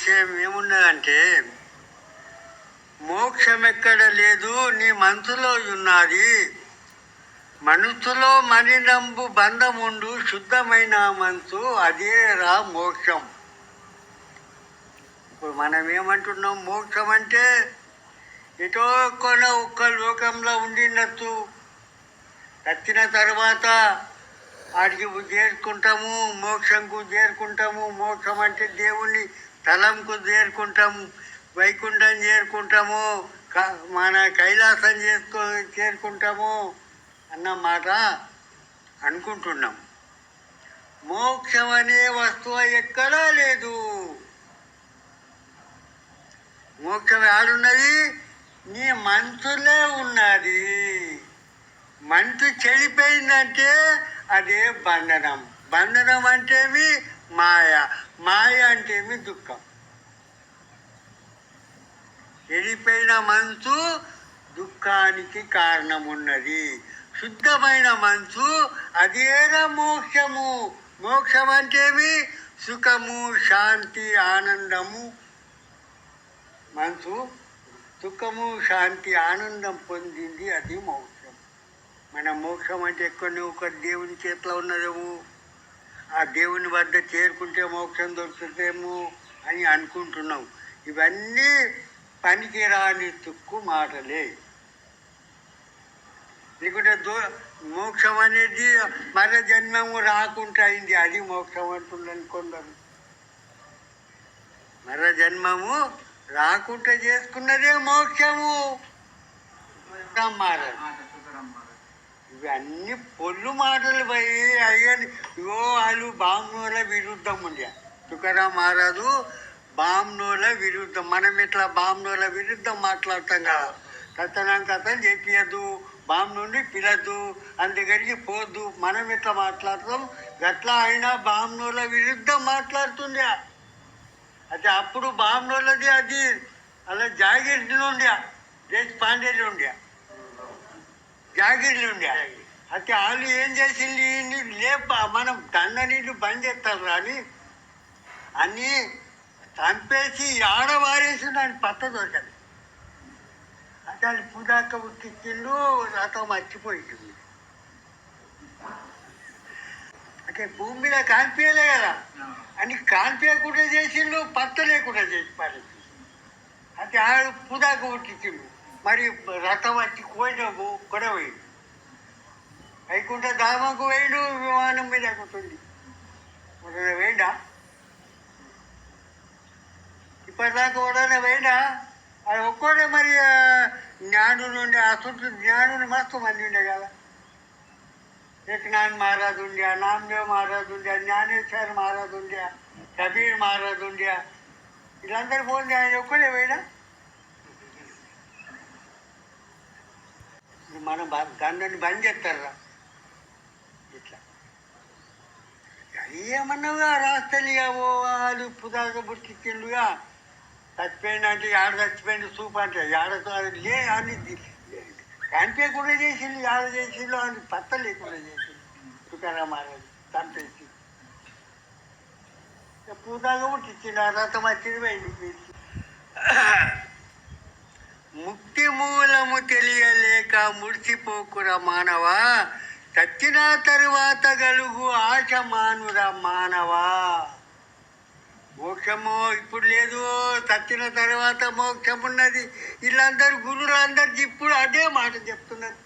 విషయం ఏమున్నదంటే మోక్షం ఎక్కడ లేదు నీ మనసులో ఉన్నది. మనసులో మణినంబు బంధముండు శుద్ధమైన మనసు అదే రా మోక్షం. ఇప్పుడు మనం ఏమంటున్నాం మోక్షం అంటే ఎటో కొన ఒక్క లోకంలో ఉండినట్టు చచ్చిన తర్వాత వాటికి చేరుకుంటాము మోక్షంకు చేరుకుంటాము. మోక్షం అంటే దేవుణ్ణి తలంకు చేరుకుంటాము వైకుంఠం చేరుకుంటాము మన కైలాసం చేసుకో చేరుకుంటాము అన్న మాట అనుకుంటున్నాం. మోక్షం అనే వస్తువు ఎక్కడా లేదు. మోక్షం ఆడున్నది నీ మనసులే ఉన్నది. మనసు చెడిపోయిందంటే అదే బంధనం. బంధనం అంటేవి మాయ. మాయ అంటేమి దుఃఖం. చెడిపోయిన మనసు దుఃఖానికి కారణమున్నది. శుద్ధమైన మనసు అదేనా మోక్షము. మోక్షం అంటేమి సుఖము శాంతి ఆనందము. మనసు సుఖము శాంతి ఆనందం పొందింది అది మోక్షం. మన మోక్షం అంటే ఎక్కడో? ఒక దేవుని చేతిలో ఉన్నదేమో. ఆ దేవుని వద్ద చేరుకుంటే మోక్షం దొరుకుతుందేమో అని అనుకుంటున్నాం. ఇవన్నీ పనికిరాని తుక్కు మాటలే. లేకుంటే దో మోక్షం అనేది మర జన్మము రాకుండా అయింది. అది మోక్షం అంటుందని కొందరు. మర జన్మము రాకుండా చేసుకున్నదే మోక్షము. మారదు. ఇవన్నీ పొల్లు మాటలు పోయి అయ్యని. ఇగో వాళ్ళు బామ్నోల విరుద్ధం ఉండే. తుకారాం మహారాజు బామ్నోల విరుద్ధం. మనం ఇట్లా బామ్నోల విరుద్ధం మాట్లాడతాం కదా. కథనం కథం చెప్పియద్దు బామ్ నుండి పిలద్దు అందుకడికి పోద్దు. మనం ఇట్లా మాట్లాడతాం. గట్లా అయినా బామ్నోల విరుద్ధం మాట్లాడుతుండే. అయితే అప్పుడు బామ్నోలది అది. అలా జాగిరి ఉండే దేశ్ పాండేలు ఉండే. జాగిర్లు ఉండే అయితే వాళ్ళు ఏం చేసింది? నీళ్ళు లేప మనం దండ నీళ్ళు బంద్ చేస్తారు అని. అన్నీ చంపేసి ఆడవారేసి దాని పత్త దొరకదు. అయితే అది పుదాక ఉట్టించిండు రథం మర్చిపోయింది. అంటే భూమి మీద కాన్పియలే కదా. అని కాన్పియకుండా చేసిండు పత్త లేకుండా చేసి పారేసి అయితే ఆడు పుదాక ఉట్టించిండు మరి రథం వచ్చి కోయిన కూడా పోయిండు వైకుంఠ ధామకు వేయడు విమానం మీద ఎక్కుతుంది మరి వేయడా? ఇప్పటిదాకా కూడా వేయడా? అది ఒక్కడే మరి జ్ఞానులు ఉండే ఆ అసలు జ్ఞానులు మస్తు మంది ఉండే కదా. ఏకనాథ్ మహారాజ్ ఉండే నామదేవ్ మహారాజ్ ఉండే జ్ఞానేశ్వర మహారాజ్ ఉండే కబీర్ మహారాజ్ ఉండే వీళ్ళందరూ పోతే ఆయన ఒక్కడే వేయడా? మనం బ- బంద్ చేస్తారా? ఇట్లా. ఏమన్నావుగా రాస్తలిగా ఓ వాళ్ళు పుదాక చచ్చిపోయింది అంటే ఆడ చచ్చిపోయింది సూప్ అంటే? ఆడ లే అని కంపే కూడా చేసిండు ఆడ చేసిండు అని పత్త లేకుండా చేసిండు తుకారామారాజు చంపేసి. పూదాక పుట్టించిండు ఆ రథం వచ్చింది పోయింది. ముక్తి మూలము తెలియలేక ముడిసిపోకుర మానవా చచ్చిన తరువాత గలుగు ఆశ మానురా మానవా. మోక్షము ఇప్పుడు లేదు చచ్చిన తర్వాత మోక్షం ఉన్నది వీళ్ళందరూ గురువులందరికి ఇప్పుడు అదే మాట చెప్తున్నారు.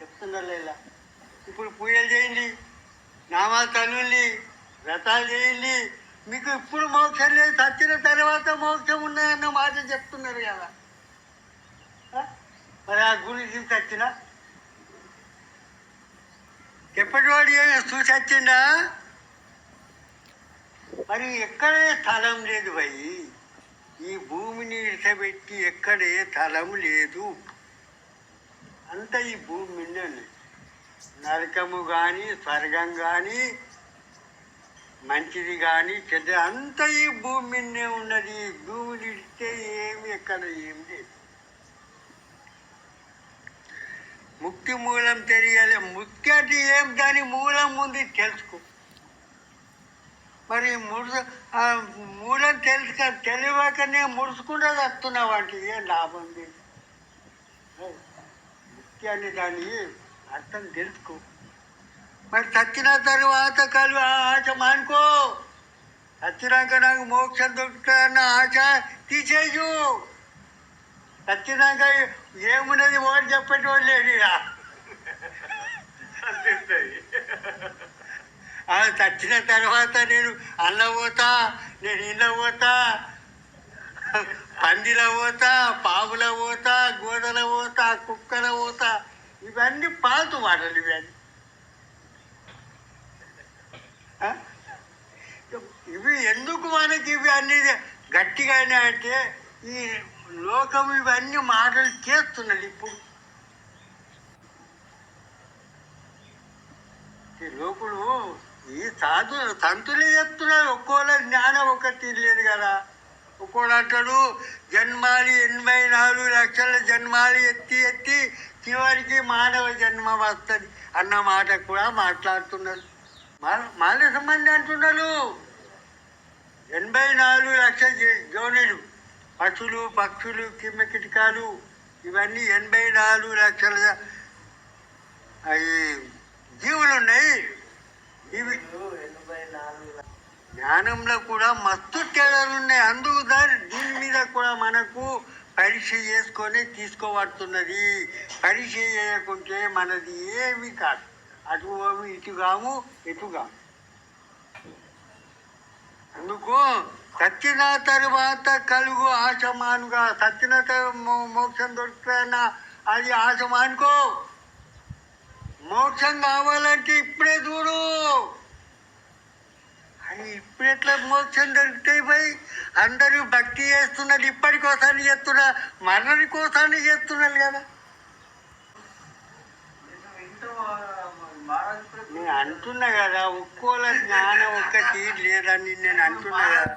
చెప్తున్నారు లేదా ఇప్పుడు పూజలు చేయండి నామాలు తనుల్ని వ్రతాలు చేయండి మీకు ఇప్పుడు మోక్షం లేదు. చచ్చిన తర్వాత మోక్షం ఉన్నదన్న మాట చెప్తున్నారు కదా. మరి ఆ గురించి చచ్చిన ఎప్పటివాడు ఏమి చూసి వచ్చిందా మరి ఎక్కడే స్థలం లేదు భయ్ ఈ భూమిని ఇడసబెట్టి ఎక్కడే స్థలం లేదు. అంత ఈ భూమి మీదే నరకము కానీ స్వర్గం కానీ మంచిది కానీ చెడ్డ అంత ఈ భూమి మీదనే ఉన్నది. ఈ భూమిని ఇస్తే ఏమి ఎక్కడ ఏమి లేదు. ముక్తి మూలం తెలియాలి. ముక్తి అంటే ఏం? దాని మూలం ఉంది తెలుసుకో. మరి ముడు మూలం తెలుసు తెలియకనే ముడుచుకుంటూ వస్తున్నావు అంటే ఏం లాభం లేదు. ముఖ్యాన్ని దాని అర్థం తెలుసుకో. మరి చచ్చిన తర్వాత కలు ఆ ఆశ మానుకో. చచ్చినాక నాకు మోక్షం దొరుకుతుందన్న ఆశ తీసేయు చచ్చినాక ఏమున్నది ఓడి చెప్పేటోడు లేడు చచ్చిన తర్వాత నేను అల్ల పోతా నేను ఇళ్ళ పోతా పందిల పోతా పావుల పోతా గోదల పోతా కుక్కల పోతా. ఇవన్నీ పాల్తు మాటలు ఇవన్నీ ఆ? ఇవి ఎందుకు మనకి ఇవి అనేది గట్టిగానే అంటే ఈ లోకం ఇవన్నీ మాటలు చేస్తున్నది ఇప్పుడు. ఈ లోకులు ఈ సాధు సంతులే చెప్తున్నారు. ఒక్కోళ్ళ జ్ఞానం ఒకటి లేదు కదా. ఒక్కోడు అంటాడు జన్మాలు ఎనభై నాలుగు లక్షల జన్మాలు ఎత్తి ఎత్తి చివరికి మానవ జన్మ వస్తుంది అన్న మాట కూడా మాట్లాడుతున్నారు. మానవ సంబంధి అంటున్నారు ఎనభై నాలుగు లక్షల జోనీలు పశువులు పక్షులు కిమ్మ కిటకాలు ఇవన్నీ ఎనభై నాలుగు లక్షల అవి జీవులు ఉన్నాయి ఇవి జ్ఞానంలో కూడా మస్తు తేడాలు ఉన్నాయి అందుకు దాని దీని మీద కూడా మనకు పరీక్ష చేసుకొని తీసుకోబడుతున్నది. పరీక్ష చేయకుంటే మనది ఏమి కాదు. అటు పోము, ఇటు కాము ఎటు కాము. అందుకు చచ్చిన తర్వాత కలుగు ఆశమానుగా చచ్చిన మో- మోక్షం దొరుకుతుందన్న అది ఆశమానుకో. మోక్షం కావాలంటే ఇప్పుడే చూడు. అది ఇప్పుడు ఎట్లా మోక్షం దొరుకుతాయి పోయి అందరూ భక్తి చేస్తున్నారు ఇప్పటి కోసాన్ని మరణి కోసాన్ని చేస్తున్నారు కదా నేను అంటున్నా కదా ఒక్కోల జ్ఞానం ఒక్కటి లేదని నేను అంటున్నా కదా.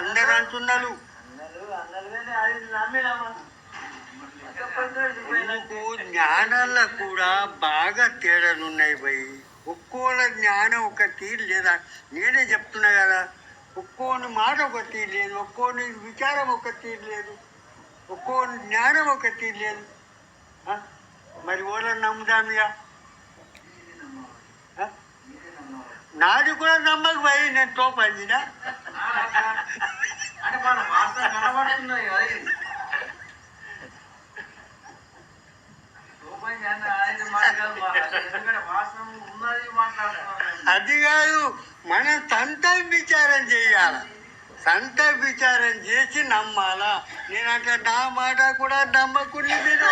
అందరు అంటున్నారు. నువ్వు జ్ఞానాల్లో కూడా బాగా తేడాలు ఉన్నాయి భయ్ ఒక్కోల జ్ఞానం ఒక తీరు లేదా నేనే చెప్తున్నా కదా ఒక్కోని మాట ఒక తీరు లేదు ఒక్కోని విచారం ఒక తీరు లేదు ఒక్కో జ్ఞానం ఒక తీరు లేదు ఆ? మరి నమ్ముదామిగా నాది కూడా నమ్మక పోయి నేను తోపందినా అది కాదు మనం సంత విచారం చేయాలి? సంత విచారం చేసి నమ్మాలా? నేనంట నా మాట కూడా నమ్మకుండా మీద